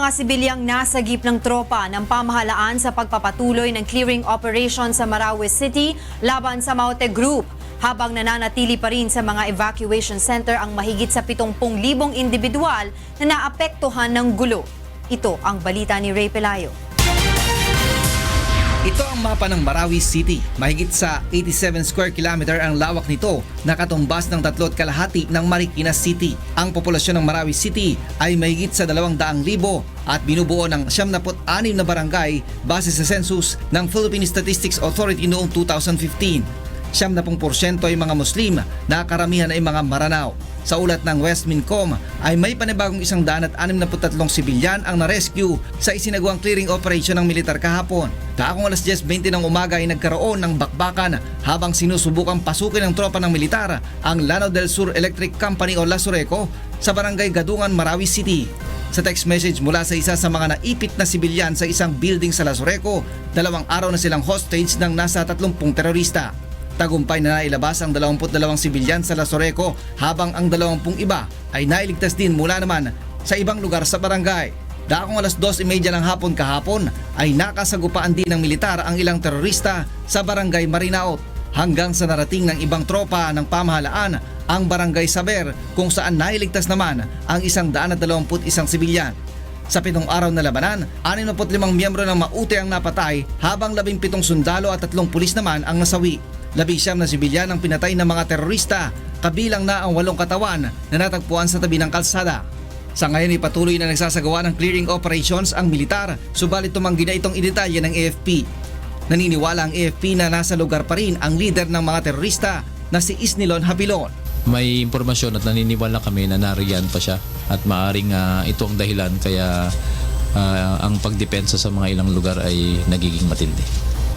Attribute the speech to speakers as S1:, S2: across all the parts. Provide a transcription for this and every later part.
S1: mga sibilyang nasagip ng tropa ng pamahalaan sa pagpapatuloy ng clearing operation sa Marawi City laban sa Maute Group habang nananatili pa rin sa mga evacuation center ang mahigit sa 70,000 individual na naapektuhan ng gulo. Ito ang balita ni Ray Pelayo.
S2: Ito ang mapa ng Marawi City. Mahigit sa 87 square kilometer ang lawak nito, nakatumbas ng tatlot kalahati ng Marikina City. Ang populasyon ng Marawi City ay mahigit sa 200,000 at binubuo ng 76 na barangay base sa census ng Philippine Statistics Authority noong 2015. 70% ay mga Muslim na karamihan ay mga Maranao. Sa ulat ng West Mincom ay may panibagong isang daan at 63 sibilyan ang na-rescue sa isinagawang clearing operation ng militar kahapon. Kaakong alas 10.20 ng umaga ay nagkaroon ng bakbakan habang sinusubukang pasukin ng tropa ng militar ang Lanao del Sur Electric Company o Lasureco sa barangay Gadungan, Marawi City. Sa text message mula sa isa sa mga naipit na sibilyan sa isang building sa Lasureco, dalawang araw na silang hostage ng nasa 30 terorista. Tagumpay na nailabas ang 22 sibilyan sa Lasoreco habang ang 20 iba ay nailigtas din mula naman sa ibang lugar sa barangay. Dakong alas 2.30 ng hapon kahapon ay nakasagupaan din ng militar ang ilang terorista sa barangay Marinaot hanggang sa narating ng ibang tropa ng pamahalaan ang barangay Saber kung saan nailigtas naman ang 121 sibilyan. Sa pitong araw na labanan, 65 miyembro ng Maute ang napatay habang 17 sundalo at 3 pulis naman ang nasawi. Labing siyam na sibilyan ang pinatay ng mga terorista, kabilang na ang walong katawan na natagpuan sa tabi ng kalsada. Sa ngayon ay patuloy na nagsasagawa ng clearing operations ang militar, subalit tumanggi na itong idetalye ng AFP. Naniniwala ang AFP na nasa lugar pa rin ang leader ng mga terorista na si Isnilon Hapilon.
S3: may impormasyon at naniniwala kami na nariyan pa siya at maaring ah, ito ang dahilan kaya ah, ang pagdepensa sa mga ilang lugar ay nagiging matindi.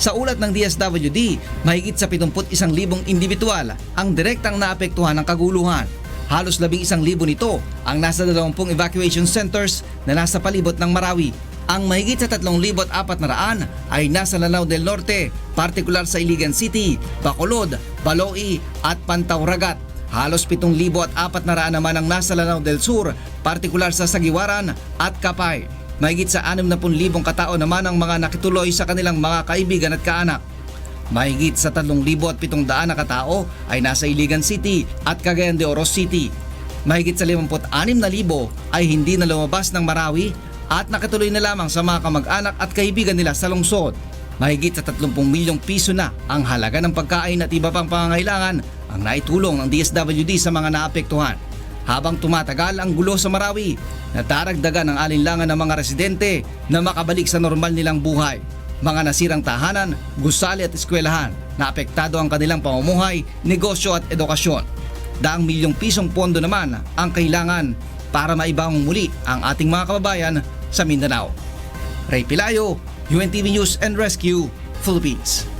S2: Sa ulat ng DSWD, mahigit sa 71,000 individual ang direktang naapektuhan ng kaguluhan. Halos 11,000 nito ang nasa 20 evacuation centers na nasa palibot ng Marawi. Ang mahigit sa 3,400 ay nasa Lanao del Norte, partikular sa Iligan City, Bacolod, Baloi at Pantauragat. Halos 7,400 naman ang nasa Lanao del Sur, partikular sa Sagiwaran at Kapay. Mahigit sa 60,000 katao naman ang mga nakituloy sa kanilang mga kaibigan at kaanak. Mahigit sa 3,700 na katao ay nasa Iligan City at Cagayan de Oro City. Mahigit sa 56,000 ay hindi na lumabas ng Marawi at nakatuloy na lamang sa mga kamag-anak at kaibigan nila sa lungsod. Mahigit sa 30 milyong piso na ang halaga ng pagkain at iba pang pangangailangan ang naitulong ng DSWD sa mga naapektuhan. Habang tumatagal ang gulo sa Marawi, nadaragdagan ang alinlangan ng mga residente na makabalik sa normal nilang buhay. Mga nasirang tahanan, gusali at eskwelahan, naapektado ang kanilang pamumuhay, negosyo at edukasyon. Daang milyong pisong pondo naman ang kailangan para maibangon muli ang ating mga kababayan sa Mindanao. Ray Pilayo, UNTV News and Rescue, Philippines.